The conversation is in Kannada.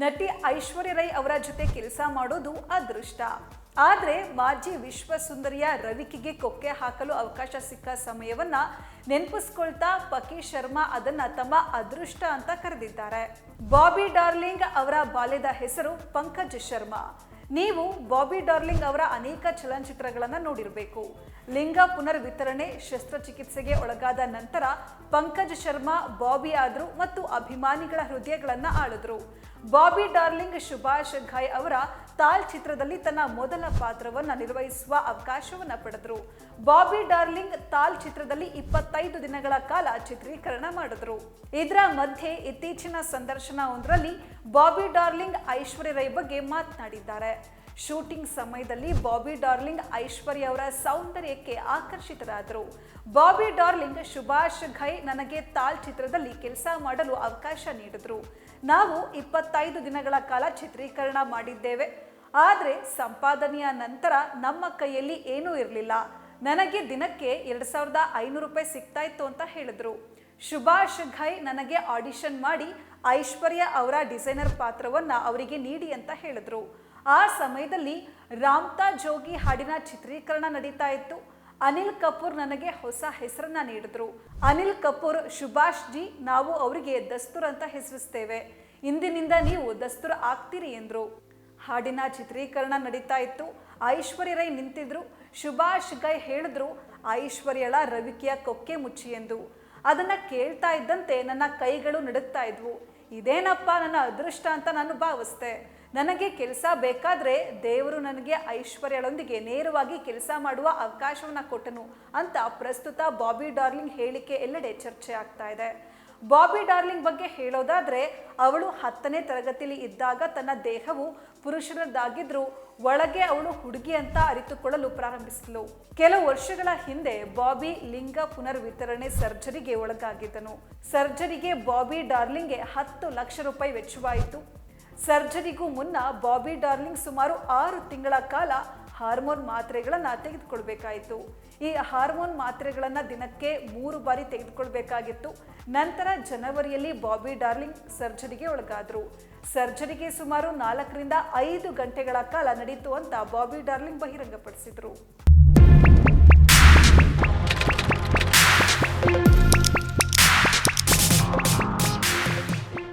ನಟಿ ಐಶ್ವರ್ಯ ರೈ ಅವರ ಜೊತೆ ಕೆಲಸ ಮಾಡೋದು ಅದೃಷ್ಟ. ಆದರೆ ಮಾಜಿ ವಿಶ್ವ ಸುಂದರಿಯ ರವಿಕಿಗೆ ಕೊಕ್ಕೆ ಹಾಕಲು ಅವಕಾಶ ಸಿಕ್ಕ ಸಮಯವನ್ನ ನೆನಪಿಸ್ಕೊಳ್ತಾ ಪಕಿ ಶರ್ಮಾ ಅದನ್ನ ತಮ್ಮ ಅದೃಷ್ಟ ಅಂತ ಕರೆದಿದ್ದಾರೆ. ಬಾಬಿ ಡಾರ್ಲಿಂಗ್ ಅವರ ಬಾಲ್ಯದ ಹೆಸರು ಪಂಕಜ್ ಶರ್ಮಾ. ನೀವು ಬಾಬಿ ಡಾರ್ಲಿಂಗ್ ಅವರ ಅನೇಕ ಚಲನಚಿತ್ರಗಳನ್ನು ನೋಡಿರಬೇಕು. ಲಿಂಗ ಪುನರ್ವಿತರಣೆ, ಶಸ್ತ್ರಚಿಕಿತ್ಸೆಗೆ ಒಳಗಾದ ನಂತರ ಪಂಕಜ್ ಶರ್ಮಾ ಬಾಬಿ ಆದ್ರು ಮತ್ತು ಅಭಿಮಾನಿಗಳ ಹೃದಯಗಳನ್ನು ಆಳಿದ್ರು. ಬಾಬಿ ಡಾರ್ಲಿಂಗ್ ಸುಭಾಷ್ ಘೈ ಅವರ ತಾಲ್ ಚಿತ್ರದಲ್ಲಿ ತನ್ನ ಮೊದಲ ಪಾತ್ರವನ್ನು ನಿರ್ವಹಿಸುವ ಅವಕಾಶವನ್ನ ಪಡೆದರು. ಬಾಬಿ ಡಾರ್ಲಿಂಗ್ ತಾಲ್ ಚಿತ್ರದಲ್ಲಿ ಇಪ್ಪತ್ತೈದು ದಿನಗಳ ಕಾಲ ಚಿತ್ರೀಕರಣ ಮಾಡಿದ್ರು. ಇದರ ಮಧ್ಯೆ ಇತ್ತೀಚಿನ ಸಂದರ್ಶನ ಒಂದರಲ್ಲಿ ಬಾಬಿ ಡಾರ್ಲಿಂಗ್ ಐಶ್ವರ್ಯ ರೈ ಬಗ್ಗೆ ಮಾತನಾಡಿದ್ದಾರೆ. ಶೂಟಿಂಗ್ ಸಮಯದಲ್ಲಿ ಬಾಬಿ ಡಾರ್ಲಿಂಗ್ ಐಶ್ವರ್ಯ ಅವರ ಸೌಂದರ್ಯಕ್ಕೆ ಆಕರ್ಷಿತರಾದರು. ಬಾಬಿ ಡಾರ್ಲಿಂಗ್ ಸುಭಾಷ್ ಘೈ ನನಗೆ ತಾಲ್ ಚಿತ್ರದಲ್ಲಿ ಕೆಲಸ ಮಾಡಲು ಅವಕಾಶ ನೀಡಿದ್ರು. ನಾವು ಇಪ್ಪತ್ತೈದು ದಿನಗಳ ಕಾಲ ಚಿತ್ರೀಕರಣ ಮಾಡಿದ್ದೇವೆ. ಆದರೆ ಸಂಪಾದನೆಯ ನಂತರ ನಮ್ಮ ಕೈಯಲ್ಲಿ ಏನೂ ಇರಲಿಲ್ಲ. ನನಗೆ ದಿನಕ್ಕೆ ಎರಡು ಸಾವಿರದ ಐನೂರು ರೂಪಾಯಿ ಸಿಗ್ತಾ ಇತ್ತು ಅಂತ ಹೇಳಿದ್ರು. ಶುಭಾಷ್ ಘೈ ನನಗೆ ಆಡಿಷನ್ ಮಾಡಿ ಐಶ್ವರ್ಯ ಅವರ ಡಿಸೈನರ್ ಪಾತ್ರವನ್ನ ಅವರಿಗೆ ನೀಡಿ ಅಂತ ಹೇಳಿದ್ರು. ಆ ಸಮಯದಲ್ಲಿ ರಾಮ್ತಾ ಜೋಗಿ ಹಾಡಿನ ಚಿತ್ರೀಕರಣ ನಡೀತಾ ಇತ್ತು ಅನಿಲ್ ಕಪೂರ್ ನನಗೆ ಹೊಸ ಹೆಸರನ್ನ ನೀಡಿದ್ರು. ಅನಿಲ್ ಕಪೂರ್ ಸುಭಾಷ್ ಜಿ ನಾವು ಅವರಿಗೆ ದಸ್ತೂರ್ ಅಂತ ಹೆಸರಿಸ್ತೇವೆ. ಇಂದಿನಿಂದ ನೀವು ದಸ್ತೂರ್ ಆಗ್ತೀರಿ ಎಂದರು. ಹಾಡಿನ ಚಿತ್ರೀಕರಣ ನಡೀತಾ ಇತ್ತು. ಐಶ್ವರ್ಯ ರೈ ನಿಂತಿದ್ರು. ಸುಭಾಷ್ ಗೈ ಹೇಳಿದ್ರು, ಐಶ್ವರ್ಯಳ ರವಿಕೆಯ ಕೊಕ್ಕೆ ಮುಚ್ಚಿ ಎಂದು. ಅದನ್ನ ಕೇಳ್ತಾ ಇದ್ದಂತೆ ನನ್ನ ಕೈಗಳು ನಡುಗ್ತಾ ಇದ್ವು. ಇದೇನಪ್ಪ ನನ್ನ ಅದೃಷ್ಟ ಅಂತ ನಾನು ಭಾವಿಸ್ತೆ ನನಗೆ ಕೆಲಸ ಬೇಕಾದ್ರೆ ದೇವರು ನನಗೆ ಐಶ್ವರ್ಯಳೊಂದಿಗೆ ನೇರವಾಗಿ ಕೆಲಸ ಮಾಡುವ ಅವಕಾಶವನ್ನ ಕೊಟ್ಟನು ಅಂತ ಪ್ರಸ್ತುತ ಬಾಬಿ ಡಾರ್ಲಿಂಗ್ ಹೇಳಿಕೆ ಎಲ್ಲೆಡೆ ಚರ್ಚೆ ಆಗ್ತಾ ಇದೆ. ಬಾಬಿ ಡಾರ್ಲಿಂಗ್ ಬಗ್ಗೆ ಹೇಳೋದಾದ್ರೆ, ಅವಳು ಹತ್ತನೇ ತರಗತಿಯಲ್ಲಿ ಇದ್ದಾಗ ತನ್ನ ದೇಹವು ಪುರುಷರದ್ದಾಗಿದ್ರು ಒಳಗೆ ಅವಳು ಹುಡುಗಿ ಅಂತ ಅರಿತುಕೊಳ್ಳಲು ಪ್ರಾರಂಭಿಸಿದಳು ಕೆಲವು ವರ್ಷಗಳ ಹಿಂದೆ ಬಾಬಿ ಲಿಂಗ ಪುನರ್ವಿತರಣೆ ಸರ್ಜರಿಗೆ ಒಳಗಾಗಿದ್ದನು. ಸರ್ಜರಿಗೆ ಬಾಬಿ ಡಾರ್ಲಿಂಗ್ಗೆ ಹತ್ತು ಲಕ್ಷ ರೂಪಾಯಿ ವೆಚ್ಚವಾಯಿತು. ಸರ್ಜರಿಗೂ ಮುನ್ನ ಬಾಬಿ ಡಾರ್ಲಿಂಗ್ ಸುಮಾರು ಆರು ತಿಂಗಳ ಕಾಲ ಹಾರ್ಮೋನ್ ಮಾತ್ರೆಗಳನ್ನು ತೆಗೆದುಕೊಳ್ಬೇಕಾಯಿತು. ಈ ಹಾರ್ಮೋನ್ ಮಾತ್ರೆಗಳನ್ನು ದಿನಕ್ಕೆ ಮೂರು ಬಾರಿ ತೆಗೆದುಕೊಳ್ಬೇಕಾಗಿತ್ತು. ನಂತರ ಜನವರಿಯಲ್ಲಿ ಬಾಬಿ ಡಾರ್ಲಿಂಗ್ ಸರ್ಜರಿಗೆ ಒಳಗಾದರು. ಸರ್ಜರಿಗೆ ಸುಮಾರು ನಾಲ್ಕರಿಂದ ಐದು ಗಂಟೆಗಳ ಕಾಲ ನಡೀತು ಅಂತ ಬಾಬಿ ಡಾರ್ಲಿಂಗ್ ಬಹಿರಂಗಪಡಿಸಿದ್ರು.